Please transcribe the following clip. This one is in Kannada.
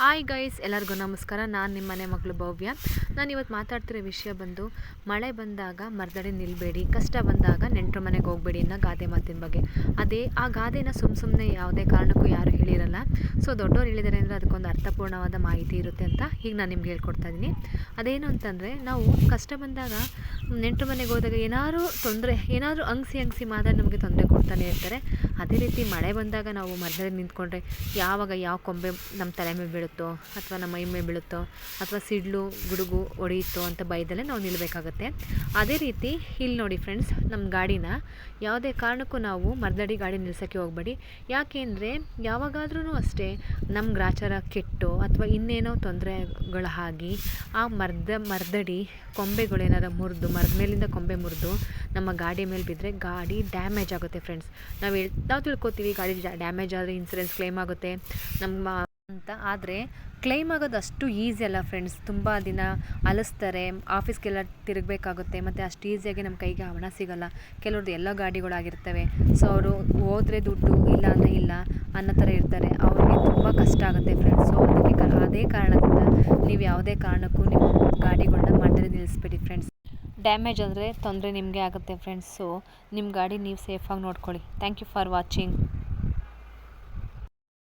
ಹಾಯ್ ಗೈಸ್ ಎಲ್ಲರಿಗೂ ನಮಸ್ಕಾರ. ನಾನು ನಿಮ್ಮ ಮನೆ ಮಗಳು ಭವ್ಯ. ನಾನು ಇವತ್ತು ಮಾತಾಡ್ತಿರೋ ವಿಷಯ ಬಂದು, ಮಳೆ ಬಂದಾಗ ಮರದಡಿ ನಿಲ್ಲಬೇಡಿ ಕಷ್ಟ ಬಂದಾಗ ನೆಂಟರ ಮನೆಗೆ ಹೋಗಬೇಡಿ ಅನ್ನೋ ಗಾದೆ ಮಾತಿನ ಬಗ್ಗೆ. ಅದೇ, ಆ ಗಾದೆನ ಸುಮ್ಮ ಸುಮ್ಮನೆ ಯಾವುದೇ ಕಾರಣಕ್ಕೂ ಯಾರು ಹೇಳಿರಲ್ಲ. ಸೊ ದೊಡ್ಡವ್ರು ಹೇಳಿದ್ದಾರೆ ಅಂದರೆ ಅದಕ್ಕೊಂದು ಅರ್ಥಪೂರ್ಣವಾದ ಮಾಹಿತಿ ಇರುತ್ತೆ ಅಂತ ಈಗ ನಾನು ನಿಮ್ಗೆ ಹೇಳ್ಕೊಡ್ತಾ ಇದ್ದೀನಿ. ಅದೇನು ಅಂತಂದರೆ, ನಾವು ಕಷ್ಟ ಬಂದಾಗ ನೆಂಟರ ಮನೆಗೆ ಹೋದಾಗ ಏನಾದರೂ ತೊಂದರೆ, ಏನಾದರೂ ಅಂಗಿಸಿ ಅಂಗಿಸಿ ಮಾತಾಡಿ ನಮಗೆ ತೊಂದರೆ ಕೊಡ್ತಾನೆ ಇರ್ತಾರೆ. ಅದೇ ರೀತಿ ಮಳೆ ಬಂದಾಗ ನಾವು ಮರದಲ್ಲಿ ನಿಂತ್ಕೊಂಡ್ರೆ ಯಾವಾಗ ಯಾವ ಕೊಂಬೆ ನಮ್ಮ ತಲೆ ಮೇಲೆ ಬೀಳುತ್ತೋ ಅಥವಾ ನಮ್ಮ ಮೈ ಮೇಲೆ ಬೀಳುತ್ತೋ ಅಥವಾ ಸಿಡ್ಲು, ಗುಡುಗು ಒಡೆಯುತ್ತೋ ಅಂತ ಭಯದಲ್ಲೇ ನಾವು ನಿಲ್ಲಬೇಕಾಗತ್ತೆ ಅದೇ ರೀತಿ ಇಲ್ಲಿ ನೋಡಿ ಫ್ರೆಂಡ್ಸ್ ನಮ್ಮ ಗಾಡಿನ ಯಾವುದೇ ಕಾರಣಕ್ಕೂ ನಾವು ಮರದಡಿ ಗಾಡಿ ನಿಲ್ಸೋಕ್ಕೆ ಹೋಗಬೇಡಿ. ಯಾಕೆಂದರೆ ಯಾವಾಗಾದ್ರೂ ಅಷ್ಟೇ ನಮ್ಮ ಗ್ರಾಚಾರ ಕೆಟ್ಟು ಅಥವಾ ಇನ್ನೇನೋ ತೊಂದರೆಗಳಾಗಿ ಆ ಮರದ ಮರದಡಿ ಕೊಂಬೆಗಳೇನಾದ್ರು ಮುರಿದು ಮರದ ಮೇಲಿಂದ ಕೊಂಬೆ ಮುರಿದು ನಮ್ಮ ಗಾಡಿ ಮೇಲೆ ಬಿದ್ದರೆ ಗಾಡಿ ಡ್ಯಾಮೇಜ್ ಆಗುತ್ತೆ ಫ್ರೆಂಡ್ಸ್ ನಾವು ನಾವು ತಿಳ್ಕೊತೀವಿ ಗಾಡಿ ಡ್ಯಾಮೇಜ್ ಆದರೆ ಇನ್ಸೂರೆನ್ಸ್ ಕ್ಲೇಮ್ ಆಗುತ್ತೆ. ನಮ್ಮ ಅಂತ ಆದರೆ ಕ್ಲೈಮ್ ಆಗೋದು ಅಷ್ಟು ಈಸಿ ಅಲ್ಲ ಫ್ರೆಂಡ್ಸ್ ತುಂಬ ದಿನ ಅಲಿಸ್ತಾರೆ ಆಫೀಸ್ಗೆಲ್ಲ ತಿರುಗಬೇಕಾಗುತ್ತೆ ಮತ್ತು ಅಷ್ಟು ಈಸಿಯಾಗಿ ನಮ್ಮ ಕೈಗೆ ಹಣ ಸಿಗೋಲ್ಲ. ಕೆಲವ್ರದ್ದು ಎಲ್ಲ ಗಾಡಿಗಳಾಗಿರ್ತವೆ. ಸೊ ಅವರು ಹೋದರೆ ದುಡ್ಡು ಇಲ್ಲ ಅಂದರೆ ಇಲ್ಲ ಅನ್ನೋ ಥರ ಇರ್ತಾರೆ. ಅವ್ರಿಗೆ ತುಂಬ ಕಷ್ಟ ಆಗುತ್ತೆ ಫ್ರೆಂಡ್ಸ್ ಸೊ ಅದಕ್ಕೆ ಅದೇ ಕಾರಣದಿಂದ ನೀವು ಯಾವುದೇ ಕಾರಣಕ್ಕೂ ನಿಮ್ಮ ಗಾಡಿಗಳನ್ನ ಮಾಡಿದ್ರೆ ನಿಲ್ಲಿಸ್ಬಿಡಿ ಫ್ರೆಂಡ್ಸ್ ಡ್ಯಾಮೇಜ್ ಆದರೆ ತೊಂದರೆ ನಿಮಗೆ ಆಗುತ್ತೆ ಫ್ರೆಂಡ್ಸ್ ನಿಮ್ಮ ಗಾಡಿ ನೀವು ಸೇಫಾಗಿ ನೋಡ್ಕೊಳ್ಳಿ. Thank you for watching